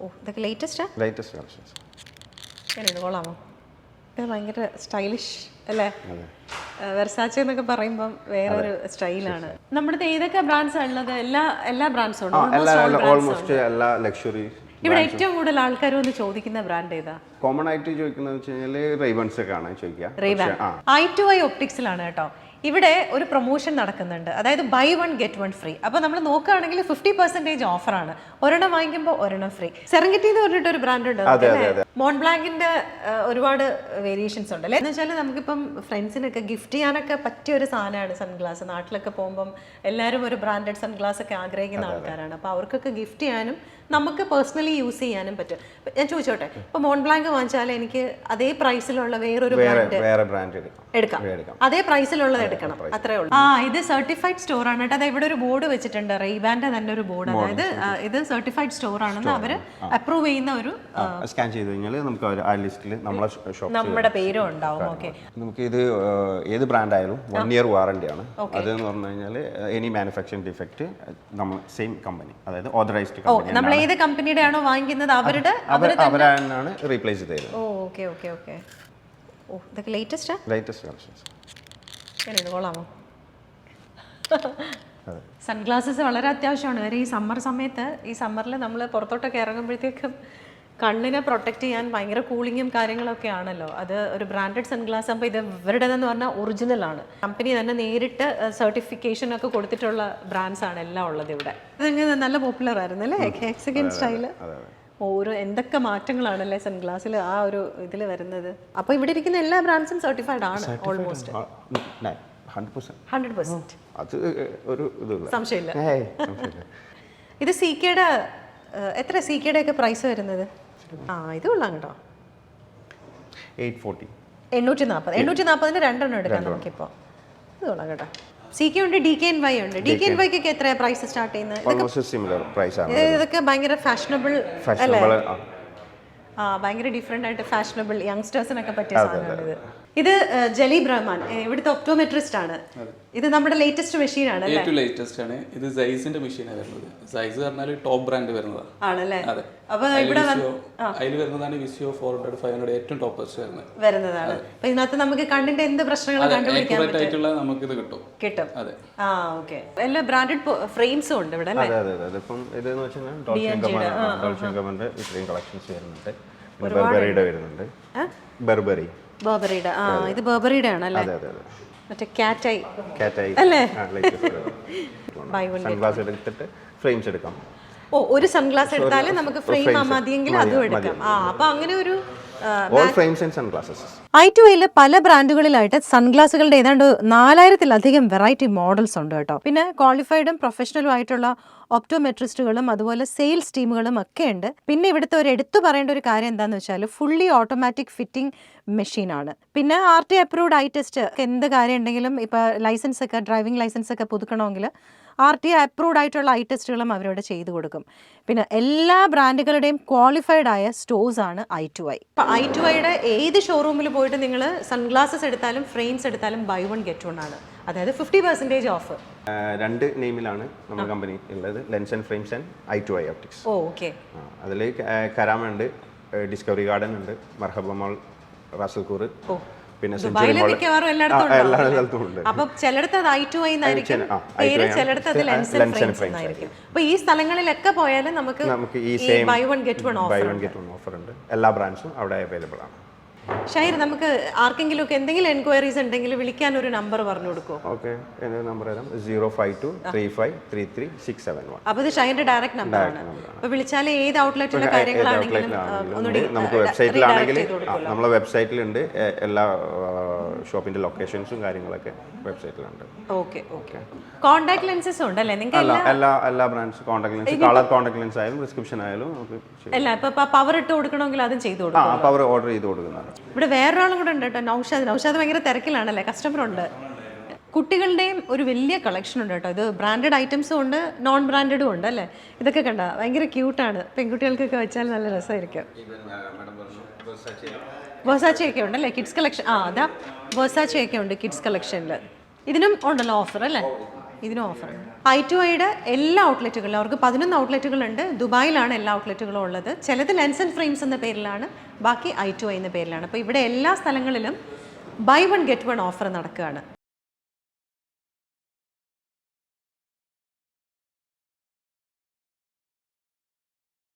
ഓ ഇതൊക്കെ ലേറ്റസ്റ്റാ latest collections എങ്ങനെയുണ്ട്? കൊള്ളാമോ? ഇത് ഭയങ്കര സ്റ്റൈലിഷ് അല്ലേ? വെർസാച്ച എന്നൊക്കെ പറയുമ്പം വേറൊരു സ്റ്റൈലാണ് നമ്മുടെ ഏതൊക്കെ ബ്രാൻഡ്സ് ഉള്ളത്? എല്ലാ എല്ലാ ബ്രാൻഡ്സും ഉണ്ട്? ഓൾമോസ്റ്റ് എല്ലാ ലക്ഷറി ഇവിടെ ഏറ്റവും കൂടുതൽ ആൾക്കാർ വന്ന് ചോദിക്കുന്ന ബ്രാൻഡ് ഏതാ? കോമൺ ആയിട്ട് ചോദിക്കുന്നത് വെച്ച് കഴിഞ്ഞാൽ റൈബൺസ് ഒക്കെ ആണ് ചോദിക്കുക ഐ ടു ഐ ഒപ്റ്റിക്സിലാണ് കേട്ടോ. ഇവിടെ ഒരു പ്രൊമോഷൻ നടക്കുന്നുണ്ട്. അതായത് buy one get one free അപ്പോൾ നമ്മൾ നോക്കുകയാണെങ്കിൽ ഫിഫ്റ്റി പെർസെന്റേജ് ഓഫറാണ് ഒരെണ്ണം വാങ്ങിക്കുമ്പോൾ ഒരെണ്ണം ഫ്രീ സെറങ്കിറ്റി എന്ന് പറഞ്ഞിട്ട് ഒരു ബ്രാൻഡ് ഉണ്ട്. മോൺബ്ലാങ്കിന്റെ ഒരുപാട് വേരിയേഷൻസ് ഉണ്ട് അല്ലേ? എന്ന് വെച്ചാൽ നമുക്കിപ്പം ഫ്രണ്ട്സിനൊക്കെ ഗിഫ്റ്റ് ചെയ്യാനൊക്കെ പറ്റിയ ഒരു സാധനമാണ് സൺഗ്ലാസ് നാട്ടിലൊക്കെ പോകുമ്പം എല്ലാവരും ഒരു ബ്രാൻഡഡ് സൺഗ്ലാസ് ഒക്കെ ആഗ്രഹിക്കുന്ന ആൾക്കാരാണ്. അപ്പോൾ അവർക്കൊക്കെ ഗിഫ്റ്റ് ചെയ്യാനും നമുക്ക് പേഴ്സണലി യൂസ് ചെയ്യാനും പറ്റും. ഞാൻ ചോദിച്ചോട്ടെ? ഇപ്പോൾ മോൺബ്ലാങ്ക് വാങ്ങിച്ചാൽ എനിക്ക് അതേ പ്രൈസിലുള്ള വേറൊരു വേറെ ബ്രാൻഡ് എടുക്കാം. അതേ പ്രൈസിലുള്ളത് എടുക്കണം. അത്രേ ഉള്ളൂ. ആ ഇത് സർട്ടിഫൈഡ് സ്റ്റോർ ആണ്. കേട്ടോ അതാ ഇവിടെ ഒരു ബോർഡ് വെച്ചിട്ടുണ്ട്. റെയ്ബാന്റെ തന്നെ ഒരു ബോർഡ് അതായത് ഇത് സർട്ടിഫൈഡ് സ്റ്റോർ ആണെന്ന് അവർ അപ്രൂവ് ചെയ്യുന്ന ഒരു സ്കാൻ ചെയ്ത് കഴിഞ്ഞാൽ നമുക്ക് ആ ലിസ്റ്റിൽ നമ്മളെ ഷോപ്പ് നമ്മുടെ പേരും ഉണ്ടാവും. ഓക്കെ നമുക്ക് ഇത് ഏത് ബ്രാൻഡ് ആയാലും വൺ ഇയർ വാറണ്ടി ആണ്. അതെന്ന് പറഞ്ഞു കഴിഞ്ഞാൽ എനി മാനുഫാക്ചറിംഗ് ഡിഫക്റ്റ് നമ്മൾ സെയിം കമ്പനി അതായത് ഓതറൈസ്ഡ് കമ്പനി നമ്മൾ ഏത് കമ്പനിയുടെ ആണോ വാങ്ങിക്കുന്നത് അവരുടെ അവരാണ് റീപ്ലേസ് ചെയ്തത്. ഓ ഓക്കെ ഓക്കെ ഓക്കെ ഓ ഇതൊക്കെ ലേറ്റസ്റ്റ് ലേറ്റസ്റ്റ് കളക്ഷൻസ് കൊള്ളാമോ? സൺഗ്ലാസസ് വളരെ അത്യാവശ്യമാണ്. കാര്യം ഈ സമ്മർ സമയത്ത് ഈ സമ്മറിൽ നമ്മൾ പുറത്തോട്ടൊക്കെ ഇറങ്ങുമ്പോഴത്തേക്കും കണ്ണിനെ പ്രൊട്ടക്റ്റ് ചെയ്യാൻ ഭയങ്കര കൂളിങ്ങും കാര്യങ്ങളൊക്കെ ആണല്ലോ. അത് ഒരു ബ്രാൻഡഡ് സൺഗ്ലാസ് ആകുമ്പോൾ ഇത് ഇവരുടേതെന്ന് പറഞ്ഞാൽ ഒറിജിനൽ ആണ്. കമ്പനി തന്നെ നേരിട്ട് സർട്ടിഫിക്കേഷൻ ഒക്കെ കൊടുത്തിട്ടുള്ള ബ്രാൻഡ്സ് ആണ് എല്ലാം ഉള്ളത് ഇവിടെ. നല്ല പോപ്പുലർ ആയിരുന്നു അല്ലേ സ്റ്റൈൽ ഓരോ എന്തൊക്കെ മാറ്റങ്ങളാണ് മാറ്റങ്ങളാണല്ലേ സൺഗ്ലാസ്സിൽ ആ ഒരു ഇതിൽ വരുന്നത്? അപ്പോൾ ഇവിടെ ഇരിക്കുന്ന എല്ലാ ബ്രാൻഡ്സും സർട്ടിഫൈഡ് ആണ് ഓൾമോസ്റ്റ് ഹൺഡ്രഡ് പെർസെന്റ് അത് ഒരു സംശയമില്ല. ഇത് സി കെയുടെ എത്ര സി കെയുടെ ഒക്കെ പ്രൈസ് വരുന്നത്? ആ ഇത് കൊള്ളാം കേട്ടോ. എണ്ണൂറ്റി നാൽപ്പത് എണ്ണൂറ്റി നാൽപ്പതിന് രണ്ടെണ്ണം എടുക്കാം നമുക്കിപ്പോൾ ഇത് കൊള്ളാം കേട്ടോ. സി കെ ഉണ്ട് ഡി കെ എൻ വൈ ഉണ്ട്. ഡി കെ എൻ വൈക്ക് എത്രയാണ് പ്രൈസ് സ്റ്റാർട്ട് ചെയ്യുന്നത്? സിമിലർ പ്രൈസ് ആണ് ഇത് ഇതൊക്കെ ഭയങ്കര ഫാഷനബിൾ ഫാഷനബിൾ ആ. ഭയങ്കര ഡിഫറെന്റ് ആയിട്ട് ഫാഷനബിൾ യങ്സ്റ്റേഴ്സിനൊക്കെ പറ്റിയ സാധനമാണ് ഇത്. ഇത് ജലി ബ്രഹ്മാൻ റഹ്മാൻ ഇവിടുത്തെ ഒപ്റ്റോമെട്രിസ്റ്റ് ആണ്. ഇത് നമ്മുടെ ലേറ്റസ്റ്റ് മെഷീൻ ആണ് അല്ലേ? ഏറ്റവും ലേറ്റസ്റ്റ് ആണ്. ഇത് സൈസിന്റെ മെഷീനാണ് വരുന്നത്. സൈസ് പറഞ്ഞാൽ ടോപ്പ് ബ്രാൻഡ് വരുന്നതാണ്. ആണല്ലേ? അതെ. അപ്പൊ അതിൽ ഇവിടെ വിസിയോ അതിൽ വരുന്നതാണ് വിസിയോ ഫോർ ഹൺഡ്രഡ് ഫൈവ് ഹൺഡ്രഡ് ഏറ്റവും ടോപ്പ് വരുന്നത്. വരുന്നതാണ്. അപ്പൊ ഇതിനകത്ത് നമുക്ക് കണ്ണിന്റെ എന്ത് പ്രശ്നങ്ങളും കണ്ടുപിടിക്കാൻ ആയിട്ടുള്ള നമുക്ക് ഇത് കിട്ടും. കിട്ടും. അതെ. ആ ഓക്കെ. എല്ലാ ബ്രാൻഡഡ് ഫ്രെയിംസും ഉണ്ട് ഇവിടെ അല്ലേ? അതെ അതെ ഇത് വെച്ചാൽ ഇത്രയും കളക്ഷൻസ് വരുന്നുണ്ട്. ബെർബറിയുടെ വരുന്നുണ്ട്. ബെർബറി ബർബറിയുടെ. ആ ഇത് ബർബറിയുടെ ആണല്ലേ അതെ അതെ അതെ. മറ്റേ കാറ്റായി. കാറ്റായി. അല്ലേ? സൺഗ്ലാസ് എടുത്തിട്ട് ഫ്രെയിംസ് എടുക്കാം. ഓ ഒരു സൺഗ്ലാസ് എടുത്താലും നമുക്ക് ഫ്രെയിം മതിയെങ്കിൽ അതും എടുക്കാം. ആ അപ്പൊ അങ്ങനെ ഒരു ഐ ടു ഐയിലെ പല ബ്രാൻഡുകളിലായിട്ട് സൺഗ്ലാസുകളുടെ ഏതാണ്ട് നാലായിരത്തിലധികം വെറൈറ്റി മോഡൽസ് ഉണ്ട് കേട്ടോ. പിന്നെ ക്വാളിഫൈഡും പ്രൊഫഷണലും ആയിട്ടുള്ള ഒപ്റ്റോമെട്രിസ്റ്റുകളും അതുപോലെ സെയിൽസ് ടീമുകളും ഒക്കെ ഉണ്ട്. പിന്നെ ഇവിടുത്തെ ഒരു എടുത്തു പറയേണ്ട ഒരു കാര്യം എന്താണെന്ന് വെച്ചാൽ ഫുള്ളി ഓട്ടോമാറ്റിക് ഫിറ്റിംഗ് മെഷീനാണ് പിന്നെ R T approved eye test എന്ത് കാര്യം ഉണ്ടെങ്കിലും ഇപ്പോൾ ലൈസൻസ് ഒക്കെ ഡ്രൈവിംഗ് ലൈസൻസ് ഒക്കെ പുതുക്കണമെങ്കിൽ ആർ ടി അപ്രൂവ്ഡ് ആയിട്ടുള്ള ഐ ടെസ്റ്റുകളും അവരോട് ചെയ്തു കൊടുക്കും. പിന്നെ എല്ലാ ബ്രാൻഡുകളുടെയും ക്വാളിഫൈഡ് ആയ സ്റ്റോഴ്സ് ആണ് ഐ ടു ഐ. ഇപ്പം ഐ ടു ഐയുടെ ഏത് ഷോറൂമിൽ പോയിട്ട് നിങ്ങൾ സൺഗ്ലാസസ് എടുത്താലും ഫ്രെയിംസ് എടുത്താലും ബൈ വൺ ഗെറ്റ് വൺ ആണ്. അതായത് ഫിഫ്റ്റി പെർസെന്റേജ് ഓഫ് രണ്ട് നെയിമിലാണ് നമ്മുടെ കമ്പനി ഉള്ളത്. Lens and frames and Eye to Eye optics okay അതിൽ കരാമ ഉണ്ട് ഡിസ്കവറി ഗാർഡൻ ഉണ്ട് മർഹബ മോൾ റാസൽകൂർ പിന്നെ സെഞ്ചുറി ദുബായിലെ മോൾ മിക്കവാറും എല്ലായിടത്തും എല്ലാ സ്ഥലത്തും ഉണ്ട് അപ്പൊ ചിലടത്ത് അത് ഐ ടു എന്നായിരിക്കും. പേര് ചിലടത്ത് അത് lens lens and frames frames എന്നായിരിക്കും. അപ്പൊ ഈ സ്ഥലങ്ങളിലൊക്കെ പോയാലും നമുക്ക് നമുക്ക് ഈ same buy one get one buy offer one get one offer ഉണ്ട്. എല്ലാ ബ്രാൻഡ്സും അവിടെ അവൈലബിൾ ആണ്. ഷൈർ നമുക്ക് ആർക്കെങ്കിലും ഒക്കെ എന്തെങ്കിലും എൻക്വയറീസ് ഉണ്ടെങ്കിൽ വിളിക്കാൻ ഒരു നമ്പർ പറഞ്ഞു കൊടുക്കുമോ ഓക്കെ എന്റെ നമ്പർ തരാം. Zero five two three five three three six seven one. അപ്പൊ ഇത് ഷൈന്റെ ഡയറക്റ്റ് നമ്പർ ആണ് അപ്പൊ വിളിച്ചാൽ ഏത് ഔട്ട്ലെറ്റിലെ കാര്യങ്ങളാണെങ്കിലും ഒന്നുകൂടി നമുക്ക് വെബ്സൈറ്റിലാണെങ്കിൽ കൊടുക്കും. നമ്മളെ വെബ്സൈറ്റിലുണ്ട്. എല്ലാ ഷോപ്പിന്റെ ലൊക്കേഷൻസും കാര്യങ്ങളൊക്കെ വെബ്സൈറ്റിലുണ്ട്. Okay okay. കോൺടാക്ട് ലെൻസസ് ഉണ്ട് അല്ലേ? നിങ്ങൾക്ക് എല്ലാ എല്ലാ എല്ലാ brands contact lens colour contact lens ആയാലും പ്രിസ്ക്രിപ്ഷൻ ആയാലും എല്ലാം ഇപ്പൊ പവർ ഇട്ട് കൊടുക്കണമെങ്കിൽ അതും ചെയ്തു കൊടുക്കും ആ പവർ ഓർഡർ ചെയ്ത് കൊടുക്കുന്നതാണ്. ഇവിടെ വേറൊരാളും കൂടെ ഉണ്ട് കേട്ടോ നൗഷാദ്. നൗഷാദ് ഭയങ്കര തിരക്കിലാണല്ലേ? കസ്റ്റമർ ഉണ്ട്. കുട്ടികളുടെയും ഒരു വലിയ കളക്ഷൻ ഉണ്ട് കേട്ടോ. ഇത് ബ്രാൻഡഡ് ഐറ്റംസും ഉണ്ട് നോൺ ബ്രാൻഡഡും ഉണ്ട് അല്ലേ? ഇതൊക്കെ കണ്ട? ഭയങ്കര ക്യൂട്ടാണ് പെൺകുട്ടികൾക്കൊക്കെ വെച്ചാൽ നല്ല രസമായിരിക്കും. ബോസാച്ചി ഉണ്ട് അല്ലേ? കിഡ്സ് കളക്ഷൻ ആ അതാ ബോസാച്ചി ഒക്കെ ഉണ്ട് കിഡ്സ് കളക്ഷനിൽ ഇതിനും ഉണ്ടല്ലോ ഓഫർ അല്ലേ? ഇതിനും ഓഫർ ഐ ടു ഐയുടെ എല്ലാ ഔട്ട്ലെറ്റുകളിലും അവർക്ക് പതിനൊന്ന് ഔട്ട്ലെറ്റുകളുണ്ട് ദുബായിലാണ് എല്ലാ ഔട്ട്ലെറ്റുകളും ഉള്ളത്. ചിലത് ലെൻസ് ആൻഡ് ഫ്രെയിംസ് എന്ന പേരിലാണ് ബാക്കി ഐ ടു ഐ എന്ന പേരിലാണ്. അപ്പോൾ ഇവിടെ എല്ലാ സ്ഥലങ്ങളിലും buy one get one offer നടക്കുകയാണ്.